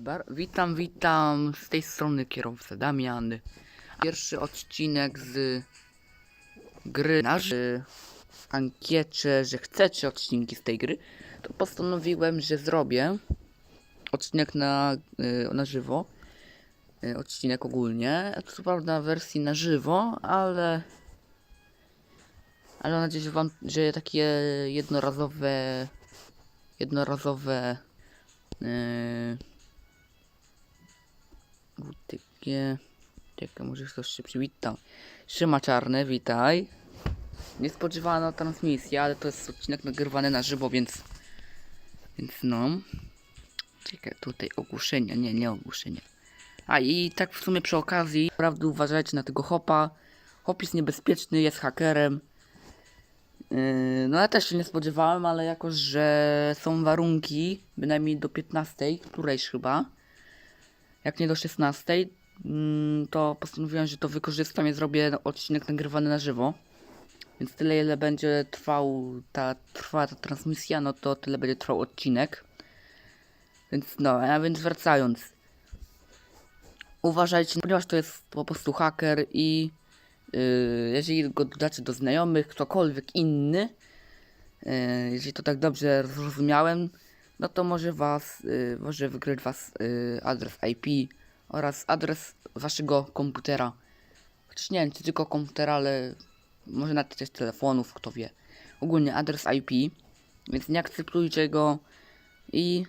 Bar witam, witam z tej strony kierowca Damian. Pierwszy odcinek z gry na ankiecie, że chcecie odcinki z tej gry, to postanowiłem, że zrobię odcinek na, y, na żywo. Y, odcinek ogólnie. Co prawda wersji na żywo, ale ale mam nadzieję, że wam, że takie jednorazowe jednorazowe yy, takie czekaj, może ktoś się przywitał Szyma Czarny, witaj. Niespodziewana transmisja, ale to jest odcinek nagrywany na żywo, więc więc no. Czekaj, tutaj ogłuszenia, nie, nie ogłuszenia a i tak w sumie przy okazji, naprawdę uważajcie na tego hopa. Hop jest niebezpieczny, jest hakerem. Yy, No ja też się nie spodziewałem, ale jako, że są warunki, bynajmniej do 15, którejś chyba, jak nie do 16, mm, to postanowiłem, że to wykorzystam i zrobię odcinek nagrywany na żywo. Więc tyle ile będzie trwał ta, trwała ta transmisja, no to tyle będzie trwał odcinek. Więc no, a więc wracając. Uważajcie, ponieważ to jest po prostu haker i Yy, jeżeli go dodacie do znajomych, ktokolwiek inny, yy, jeżeli to tak dobrze zrozumiałem, no to może was, yy, może wykryć was yy, adres IP oraz adres waszego komputera. Chociaż nie wiem, czy tylko komputera, ale może nawet też telefonów, kto wie. Ogólnie adres IP, więc nie akceptujcie go i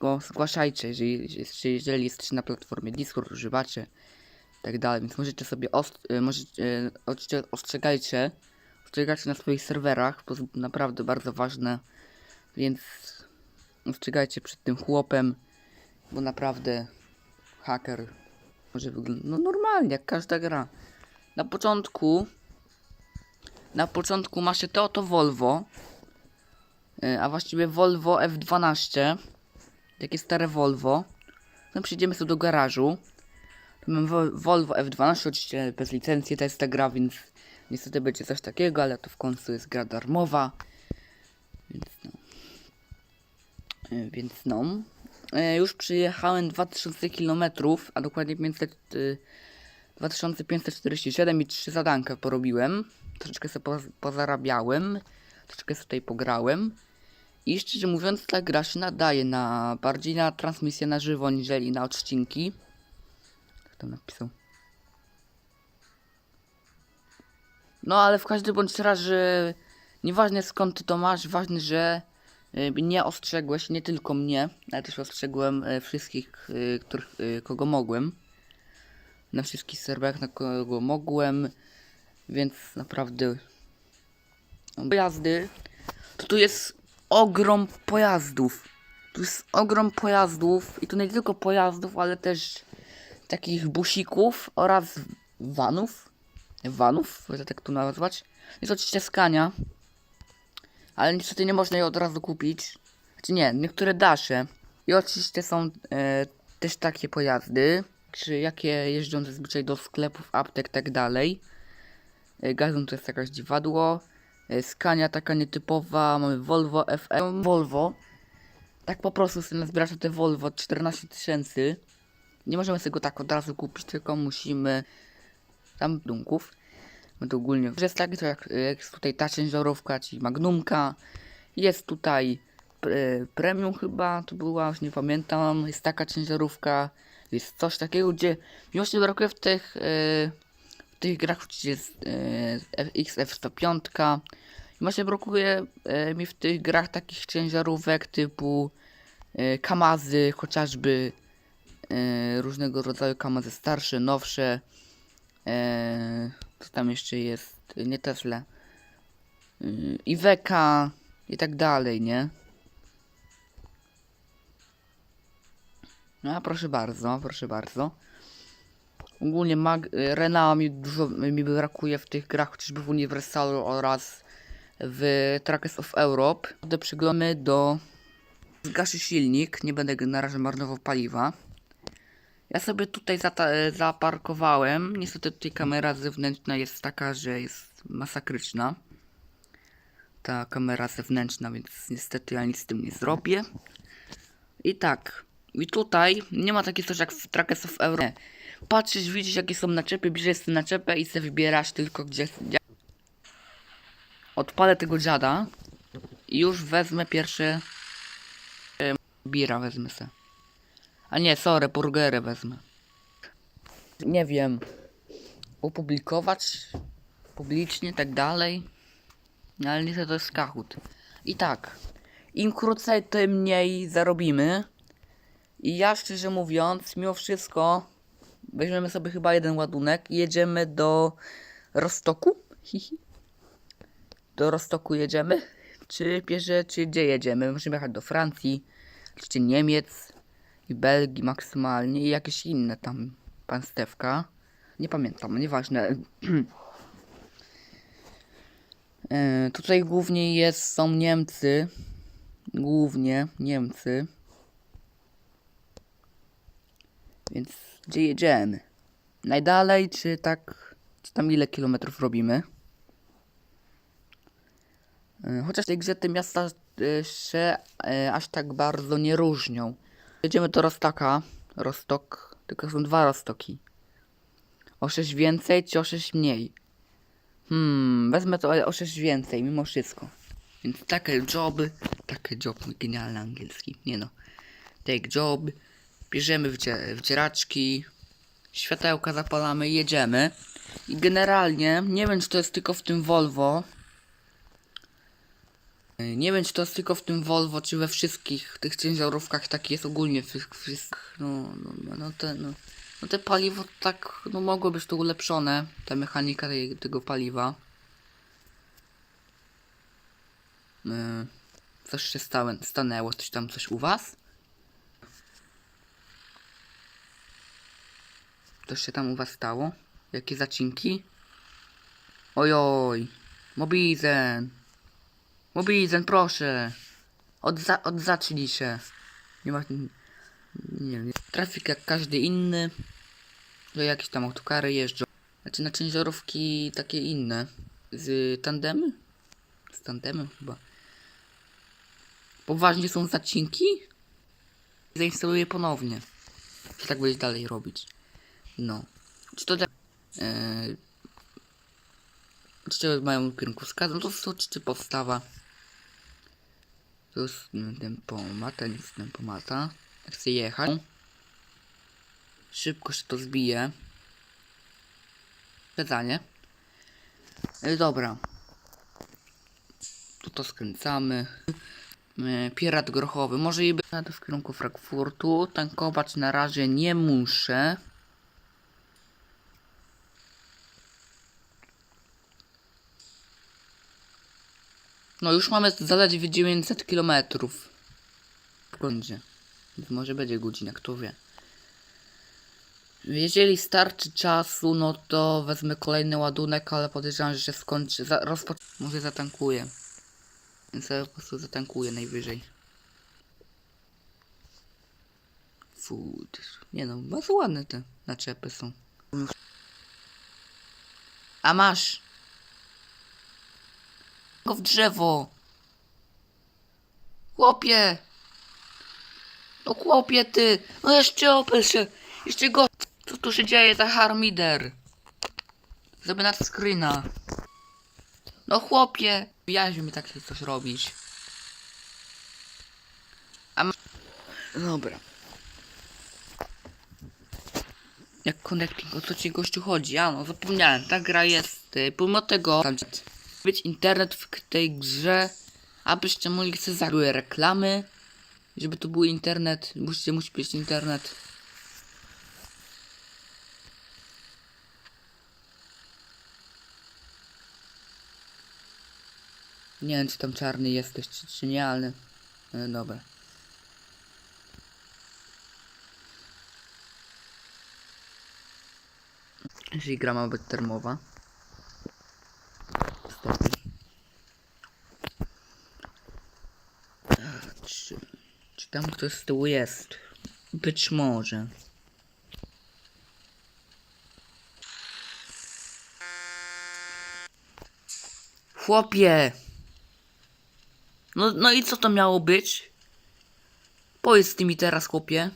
go zgłaszajcie, jeżeli, jeżeli jesteście na platformie Discord, używacie tak dalej, więc możecie sobie y, możecie, y, ostrzegajcie, ostrzegajcie na swoich serwerach, to jest naprawdę bardzo ważne, więc ostrzegajcie przed tym chłopem, bo naprawdę haker może wyglądać no normalnie, jak każda gra. Na początku na początku ma się to oto Volvo, y, a właściwie Volvo F12, takie stare Volvo. No przyjdziemy sobie do garażu. Mam Vol- Volvo F12, oczywiście bez licencji to jest ta gra, więc niestety będzie coś takiego, ale to w końcu jest gra darmowa. Więc no. E, Więc no. E, Już przyjechałem 2000 km, a dokładnie 500, y, 2547 i 3 zadanka porobiłem. Troszeczkę sobie poz- pozarabiałem, troszeczkę sobie tutaj pograłem. I szczerze mówiąc, ta gra się nadaje na bardziej na transmisję na żywo, niżeli na odcinki. Kto tam napisał? No ale w każdym bądź razie nieważne skąd ty to masz, ważne, że nie ostrzegłeś, nie tylko mnie, ale też ostrzegłem y, wszystkich, y, których, y, kogo mogłem. Na wszystkich serwerach, na kogo mogłem, więc naprawdę pojazdy, to tu jest ogrom pojazdów. Tu jest ogrom pojazdów i to nie tylko pojazdów, ale też takich busików oraz vanów. Vanów, że tak tu nazwać. Jest oczywiście skania, ale niestety nie można je od razu kupić. Znaczy nie, niektóre dasze. I oczywiście są e, też takie pojazdy, czy jakie jeżdżą zazwyczaj do sklepów, aptek, tak dalej. E, Gazon to jest jakaś dziwadło. E, Skania taka nietypowa, mamy Volvo FM. Volvo. Tak po prostu sobie nazbieracie te Volvo 14 tysięcy. Nie możemy sobie go tak od razu kupić, tylko musimy tam dunków. No to ogólnie jest tak, to jak, jest tutaj ta ciężarówka, czyli Magnumka. Jest tutaj pre, Premium chyba, to była, już nie pamiętam. Jest taka ciężarówka. Jest coś takiego, gdzie mi właśnie brakuje w tych, e, w tych grach oczywiście jest e, XF105. I właśnie brakuje e, mi w tych grach takich ciężarówek typu e, Kamazy, chociażby e, różnego rodzaju kamazy starsze, nowsze. E, co tam jeszcze jest? Nie Tesla. E, Iweka i tak dalej, nie? No, proszę bardzo, proszę bardzo. Ogólnie mag Rena mi dużo mi brakuje w tych grach, chociażby w Universalu oraz w Trackers of Europe. Przyglądamy do zgaszy silnik, nie będę na razie marnował paliwa. Ja sobie tutaj e, zaparkowałem. Niestety tutaj kamera zewnętrzna jest taka, że jest masakryczna. Ta kamera zewnętrzna, więc niestety ja nic z tym nie zrobię. I tak, I tutaj nie ma takiego coś jak w Trackers of Euro. Patrzysz, widzisz jakie są naczepy, bierzesz tę naczepę i sobie wybierasz tylko gdzie... Odpalę tego dziada i już wezmę pierwsze... Bira wezmę se. A nie, sorry, burgery wezmę. Nie wiem. Opublikować publicznie, tak dalej. No, Ale niestety to jest Kahoot. I tak, im krócej, tym mniej zarobimy. I ja szczerze mówiąc, mimo wszystko, weźmiemy sobie chyba jeden ładunek i jedziemy do Rostoku. Do Rostoku jedziemy? Czy bierze, czy gdzie jedziemy? Możemy jechać do Francji, czy Niemiec i Belgii maksymalnie i jakieś inne tam państewka. Nie pamiętam, nieważne. E, tutaj głównie jest, są Niemcy. Głównie Niemcy. Więc gdzie jedziemy? Najdalej, czy tak? Czy tam ile kilometrów robimy? E, Chociaż tej grze te miasta e, się aż tak bardzo nie różnią. Jedziemy do Rostaka. Rostok, tylko są dwa Rostoki. O 6 więcej, czy o 6 mniej? Hmm, wezmę to ale o 6 więcej, mimo wszystko. Więc takie joby, takie job, genialny angielski, nie no. Take job, bierzemy wcie, wcieraczki, światełka zapalamy jedziemy. I generalnie, nie wiem czy to jest tylko w tym Volvo. Yy, Nie wiem czy to jest tylko w tym Volvo, czy we wszystkich tych ciężarówkach tak jest ogólnie wszystkich, no, no, no, no te, no. No te paliwo tak, no mogło być to ulepszone, ta mechanika tej, tego paliwa. Yy, coś się stałe, stanęło, coś tam, coś u was? Coś się tam u was stało? Jakie zacinki? Ojoj, Mobizen. Mobizen, proszę. Odza odzacznij się. Nie ma... Nie wiem. Trafik jak każdy inny. To jakieś tam autokary jeżdżą. Znaczy na ciężarówki takie inne. Z tandemy? Z tandemem chyba. Poważnie są zacinki? Zainstaluję ponownie. Czy tak będzie dalej robić? No. Czy to tak... Yy, czy mają kierunkowskaz? No to jest oczywiście podstawa. Mm, tempomata, nic tempomata. Chcę jechać. Szybko się to zbije. Pytanie. E, Dobra. Tu to skręcamy. E, Pirat grochowy. Może i będę w kierunku Frankfurtu. Tankować na razie nie muszę. No już mamy zaledwie 900 km. Będzie. Więc może będzie godzina, kto wie. Jeżeli starczy czasu, no to wezmę kolejny ładunek, ale podejrzewam, że się skończy. Za. Może zatankuję. Więc ja po prostu zatankuję najwyżej. Food. Nie no, bardzo ładne te naczepy są. A masz! Go w drzewo! Chłopie! No chłopie ty! No jeszcze opel się! Jeszcze go! Co tu się dzieje za harmider? Zrobię na screena. No chłopie! Jaźmi mi tak coś robić. A ma... Dobra. Jak connecting, o co ci gościu chodzi? A no, zapomniałem, ta gra jest, y, pomimo tego, być internet w tej grze, abyście mogli sobie zarobić reklamy, żeby tu był internet, musicie, musi być internet. Nie wiem, czy tam czarny jesteś, czy, czy nie, ale... ale dobra. Jeżeli gra ma być termowa. Stopy. A, Czy, czy tam ktoś z tyłu jest? Być może. Chłopie! No, no i co to miało być? Powiedz ty mi teraz, chłopie.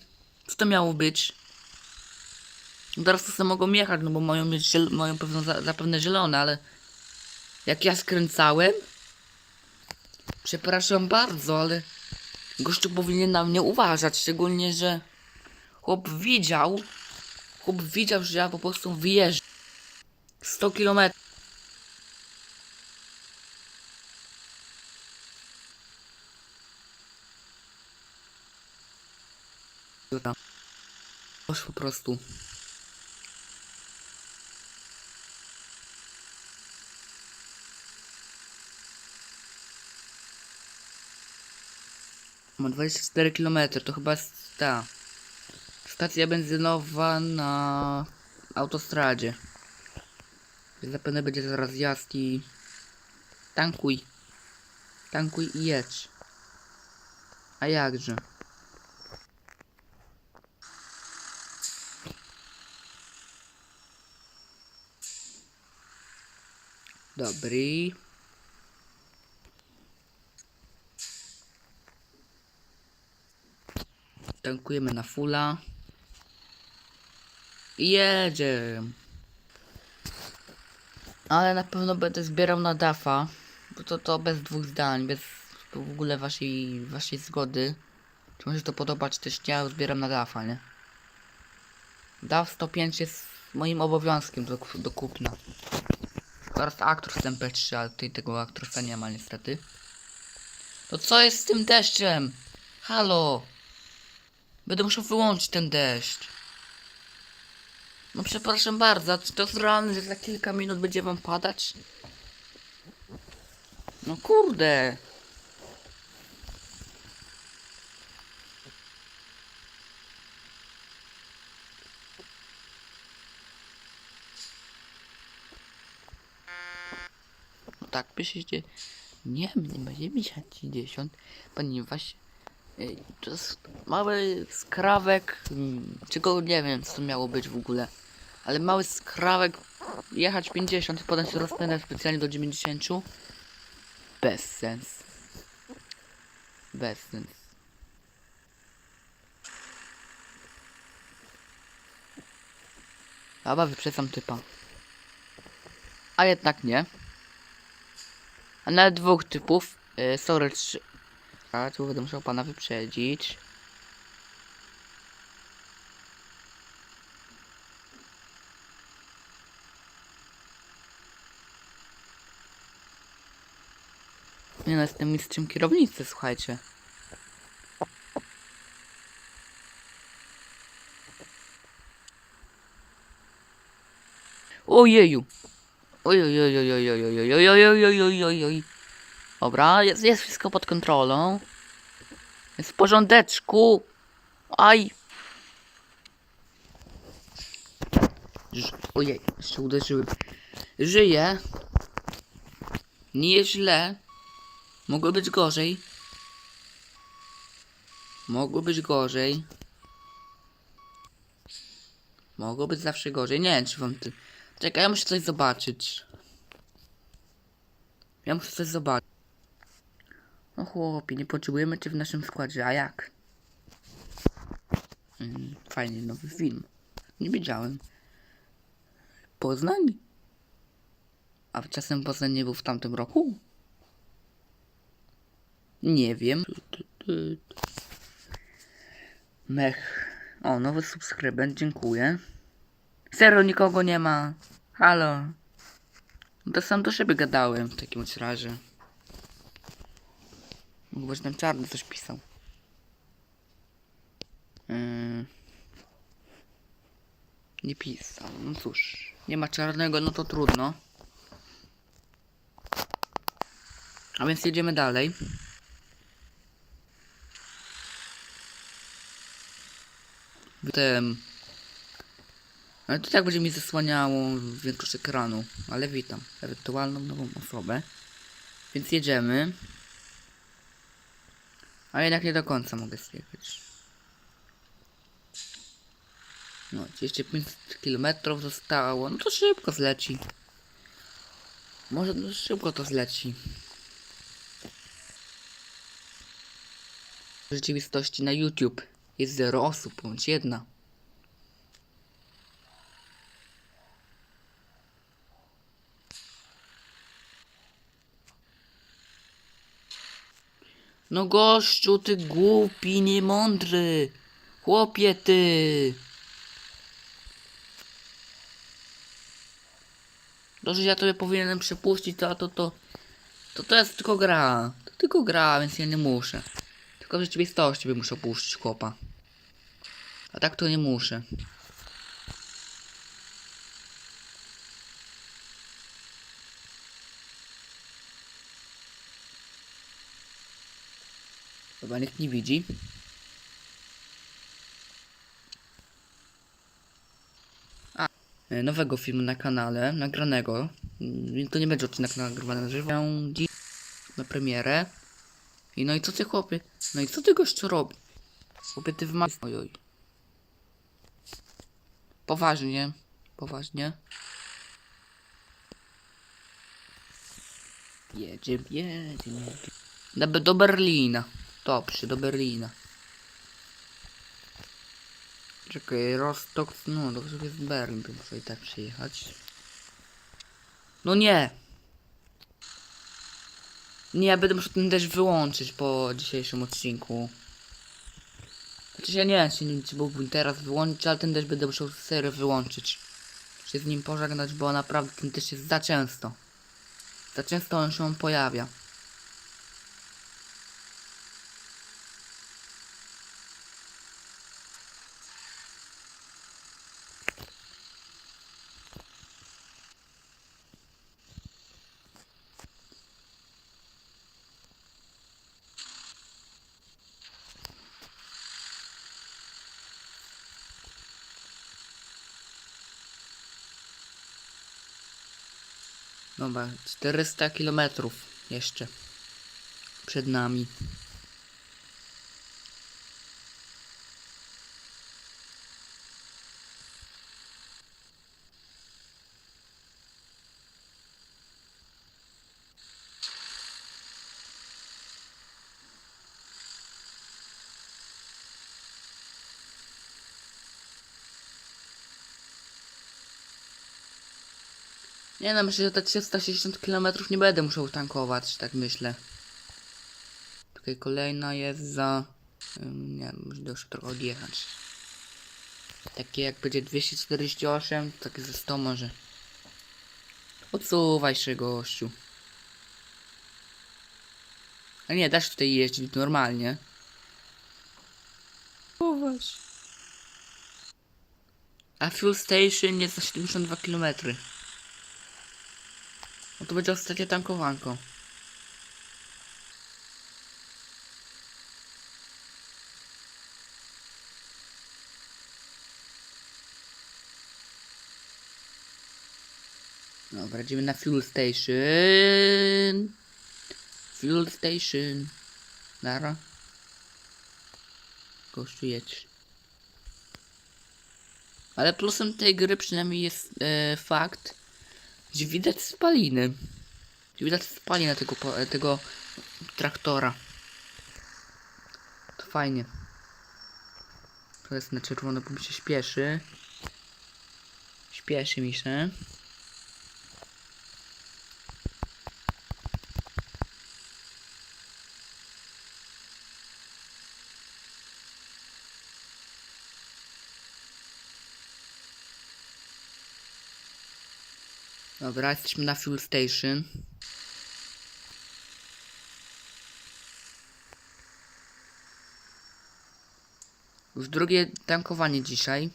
Co to miało być? Teraz to sobie mogą jechać, no bo mają mieć mają pewno za- zapewne zielone, ale jak ja skręcałem, przepraszam bardzo, ale gościu powinien na mnie uważać, szczególnie, że chłop widział, chłop widział, że ja po prostu wyjeżdżam 100 km. tam. Po prostu. Ma 24 km, to chyba ta stacja benzynowa na autostradzie. Zapewne będzie zaraz jazd i tankuj. Tankuj i jedź. A jakże? Dobry. Tankujemy na fulla. I Jedzie. Ale na pewno będę zbierał na dafa. Bo to, to bez dwóch zdań, bez w ogóle waszej, waszej zgody. Czy może to podobać, też nie, zbieram na dafa, nie? DAF 105 jest moim obowiązkiem do, do kupna. Teraz aktor z MP3, ale tutaj tego aktorsa nie ma niestety. To co jest z tym deszczem? Halo! Będę musiał wyłączyć ten deszcz. No przepraszam bardzo, czy to jest realne, że za kilka minut będzie wam padać? No kurde! No tak, piszecie. Nie, nie będzie mi 10, ponieważ to jest mały skrawek, mm, czego nie wiem co to miało być w ogóle, ale mały skrawek jechać 50 i potem się rozpędzać specjalnie do 90 bez sens. Bez sens. Dobra, wyprzedzam typa. A jednak nie. A nawet dwóch typów. Yy, sorry, trzy. A tu będę musiał pana wyprzedzić. Nie no, jestem mistrzem kierownicy, słuchajcie. Ojeju. Ojojojojojojojojojojojojojojojoj. Dobra, jest, jest wszystko pod kontrolą. Jest w porządeczku. Aj. Ojej, jeszcze uderzyłem. Żyję. Nieźle. Mogło być gorzej. Mogło być gorzej. Mogło być zawsze gorzej. Nie wiem, czy wam ty... Czekaj, ja muszę coś zobaczyć. Ja muszę coś zobaczyć. No chłopie, nie potrzebujemy cię w naszym składzie, a jak? Mm, fajny nowy film. Nie widziałem. Poznań? A czasem Poznań nie był w tamtym roku? Nie wiem. Mech. O, nowy subskrybent, dziękuję. Zero nikogo nie ma. Halo. To sam do siebie gadałem w takim razie. Mógł ten czarny coś pisał. Yy... Nie pisał. No cóż. Nie ma czarnego, no to trudno. A więc jedziemy dalej. Potem... Ale to tak będzie mi zasłaniało większość ekranu. Ale witam ewentualną nową osobę. Więc jedziemy. A jednak nie do końca mogę zjechać. No, jeszcze 500 km zostało. No to szybko zleci. Może no, szybko to zleci. W rzeczywistości na YouTube. Jest zero osób, bądź jedna. No gościu, ty głupi, niemądry. Chłopie ty. Że ja tobie powinienem przepuścić, to, to, to, to, to jest tylko gra. To tylko gra, więc ja nie muszę. Tylko w rzeczywistości bym musiał puścić chłopa. A tak to nie muszę. Chyba nikt nie widzi. A, e, nowego filmu na kanale, nagranego. Mm, To nie będzie odcinek nagrywany na żywo. Na premierę. I no i co ty chłopie? No i co ty gościu robi? Chłopie ty w. Ojoj. Poważnie. Poważnie. Jedziemy, jedziemy. Do, do Berlina. Dobrze, do Berlina. Czekaj, Rostok, no dobrze jest Berlin, to muszę i tak przyjechać. No nie! Nie, ja będę musiał ten też wyłączyć po dzisiejszym odcinku. Chociaż ja nie wiem, czy byłbym teraz wyłączyć, ale ten też będę musiał serio wyłączyć. Się z nim pożegnać, bo naprawdę ten też jest za często. Za często on się pojawia. Dobra, 400 kilometrów jeszcze przed nami. Nie no, myślę, że te 360 km nie będę musiał tankować, tak myślę. Tutaj kolejna jest za... Nie wiem, muszę jeszcze trochę odjechać. Takie jak będzie 248, to takie ze 100 może. Odsuwaj się gościu. A nie, dasz tutaj jeździć normalnie. Chować. A fuel station jest za 72 km. To będzie ostatnie tankowanko. Dobra, idziemy na fuel station. Fuel station. Nara. Gościu jedź. Ale plusem tej gry przynajmniej jest e, fakt, gdzie widać spaliny. Gdzie widać spaliny tego, tego traktora. To fajnie. To jest na czerwono, bo mi się śpieszy. Śpieszy mi się. Dobra, jesteśmy na fuel station. Już drugie tankowanie dzisiaj.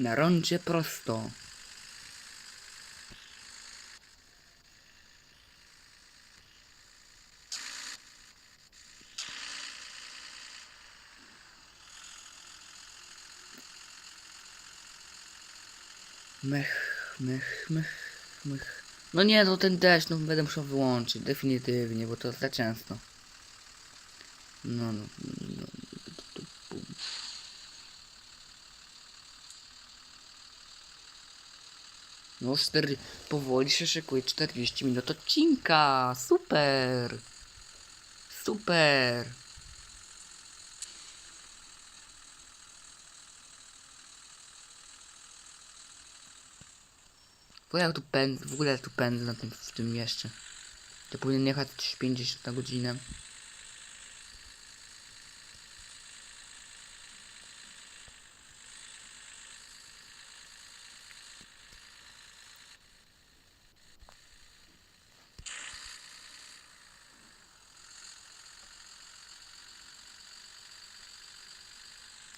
Na rondzie prosto. Mech, mech, mech, mech. No nie, no ten deszcz, no będę musiał wyłączyć, definitywnie, bo to za często. No, no, no. No, 4, powoli się szykuje 40 minut odcinka. Super. Super. Bo jak tu pędzę, w ogóle tu pędzę na tym, w tym mieście. To powinien jechać 50 na godzinę.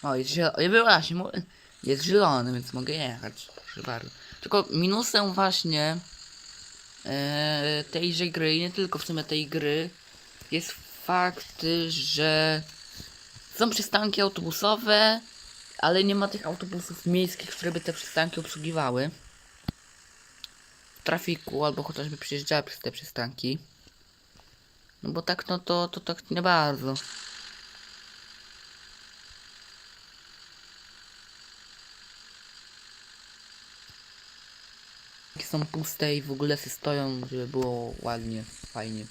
O, jest zielony. Właśnie, jest zielony, więc mogę jechać. Proszę bardzo. Tylko minusem właśnie e, tejże gry, nie tylko w sumie tej gry, jest fakt, że są przystanki autobusowe, ale nie ma tych autobusów miejskich, które by te przystanki obsługiwały. W trafiku, albo chociażby przyjeżdżały przez te przystanki. No bo tak, no to, to tak nie bardzo. Są puste i w ogóle się stoją, żeby było ładnie, fajnie.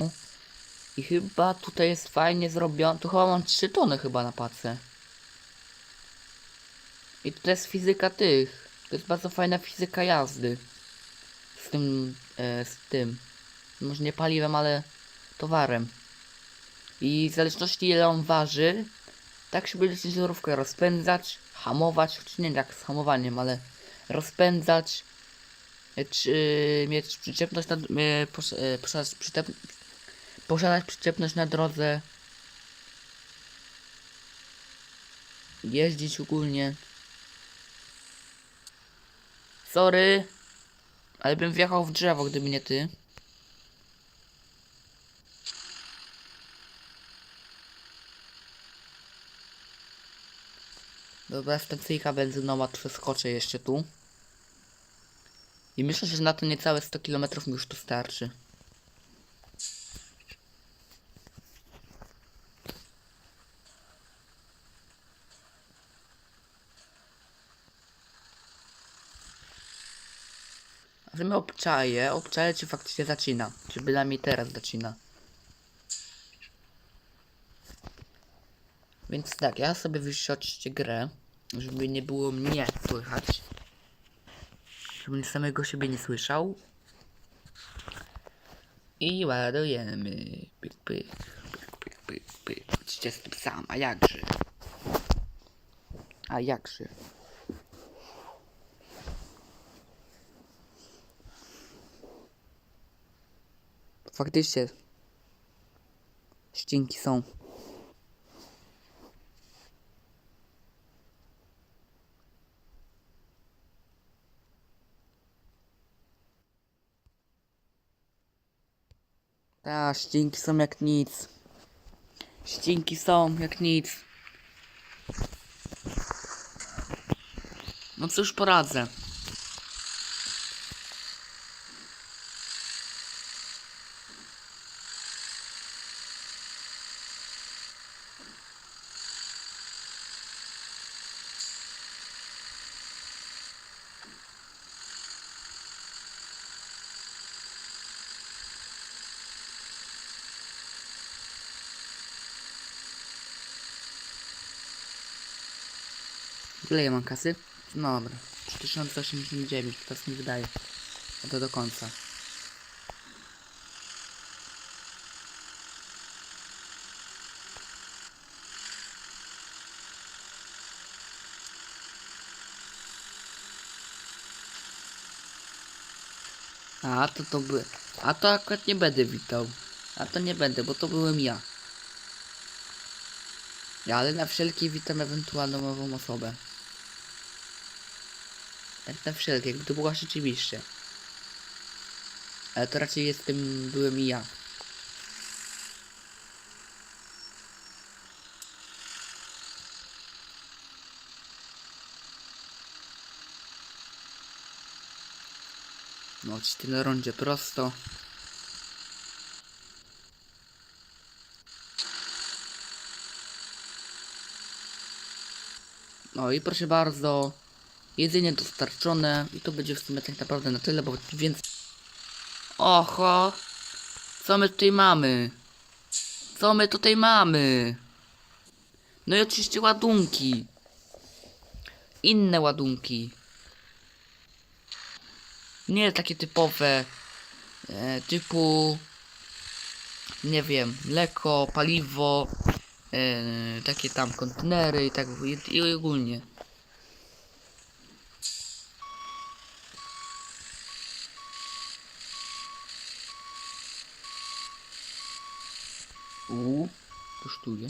E. I chyba tutaj jest fajnie zrobione. Tu chyba mam 3 tony chyba na pace. I to jest fizyka tych. To jest bardzo fajna fizyka jazdy. Z tym, e, z tym. Może nie paliwem, ale towarem. I w zależności ile on waży, tak się będzie ciężarówkę rozpędzać, hamować, choć nie jak z hamowaniem, ale rozpędzać, czy mieć przyczepność na, e, pos, e, posiadać, przyczep, posiadać przyczepność na drodze, jeździć ogólnie. Sorry, ale bym wjechał w drzewo, gdyby nie ty. Dobra, stacyjka benzynowa przeskoczę jeszcze tu. I myślę, że na to niecałe 100 km już tu starczy. A że my obczaję, obczaję czy faktycznie zaczyna. Czy bynajmniej teraz zaczyna. Więc tak, ja sobie wyściąć grę, żeby nie było mnie słychać. Żebym samego siebie nie słyszał. I ładujemy. Pyk, pyk, pyk, pyk, pyk, pyk. Chodźcie z tym sam, a jakże? A jakże? Faktycznie. Ścinki są. Ta, ścinki są jak nic. Ścinki są jak nic. No cóż poradzę. Ile ja mam kasy? No dobra. 3089, to mi wydaje. A to do końca. A to to by. A to akurat nie będę witał. A to nie będę, bo to byłem ja. Ja, ale na wszelkie witam ewentualną nową osobę. Tak na wszelkie, jakby to była rzeczywiście. Ale to raczej jestem, byłem i ja. No, ci na rondzie prosto. No i proszę bardzo, jedzenie dostarczone i to będzie w sumie tak naprawdę na tyle, bo więc... Oho! Co my tutaj mamy? Co my tutaj mamy? No i oczywiście ładunki. Inne ładunki. Nie takie typowe, e, typu, nie wiem, mleko, paliwo, e, takie tam kontenery i tak i, i ogólnie. Uuu, kosztuje.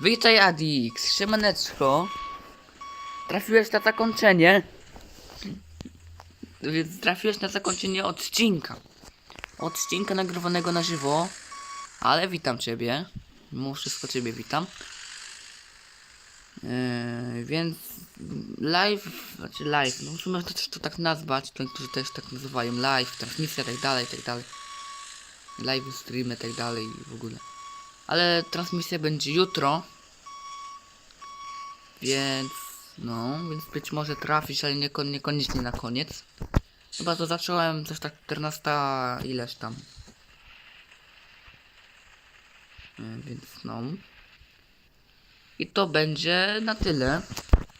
Witaj Adix, siemaneczko. Trafiłeś na zakończenie. Więc trafiłeś na zakończenie odcinka. Odcinka nagrywanego na żywo. Ale witam ciebie. Mimo wszystko ciebie witam. Yy, więc live, znaczy live, no sumie to, to tak nazwać, to niektórzy też tak nazywają live, transmisja tak dalej, tak dalej. Live streamy tak dalej w ogóle. Ale transmisja będzie jutro. Więc no, więc być może trafisz, ale niekon niekoniecznie na koniec. Chyba to zacząłem coś tak 14 ileś tam. E, Więc no. I to będzie na tyle,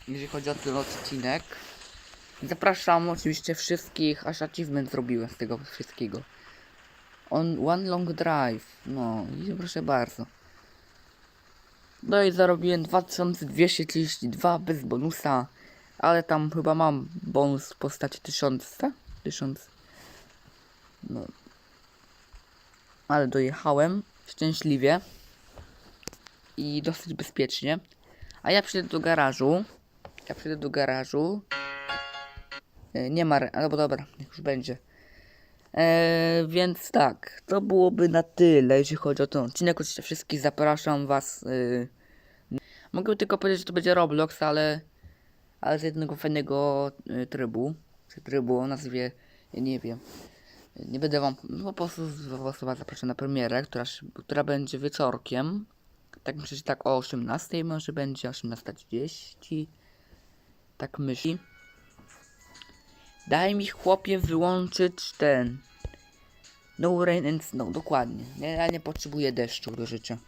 jeżeli chodzi o ten odcinek. Zapraszam oczywiście wszystkich, aż achievement zrobiłem z tego wszystkiego. On One Long Drive. No i proszę bardzo. No i zarobiłem 2232 bez bonusa. Ale tam chyba mam bonus w postaci 1000. 1000. No. Ale dojechałem szczęśliwie. I dosyć bezpiecznie. A ja przyjdę do garażu. Ja przyjdę do garażu. E, Nie ma, albo dobra, niech już będzie. Eee, więc tak, to byłoby na tyle, jeśli chodzi o ten odcinek. Oczywiście wszystkich zapraszam was. Yy... Mogę tylko powiedzieć, że to będzie Roblox, ale, ale z jednego fajnego y, trybu. Czy trybu o nazwie, ja nie wiem. Nie będę wam, no po prostu was zapraszam na premierę, która, która będzie wieczorkiem. Tak myślę, że tak o 18 może będzie, 18.30. Tak myśli. Daj mi chłopie wyłączyć ten. No rain and snow, dokładnie. Ja, nie potrzebuję deszczu do życia.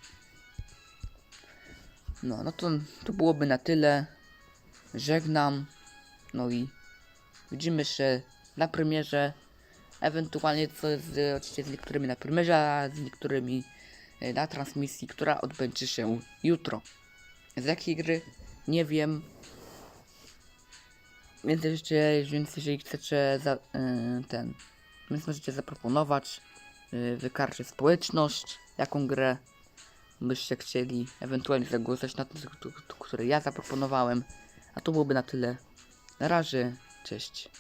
No, no to, to byłoby na tyle. Żegnam. No i widzimy się na premierze. Ewentualnie co z, oczywiście z niektórymi na premierze, a z niektórymi e, na transmisji, która odbędzie się jutro. Z jakiej gry? Nie wiem. Więc jeszcze, więc jeżeli chcecie za, y, ten, więc możecie zaproponować y, wykarczy społeczność, jaką grę byście chcieli, ewentualnie zagłosować na ten, który ja zaproponowałem. A to byłoby na tyle. Na razie, cześć.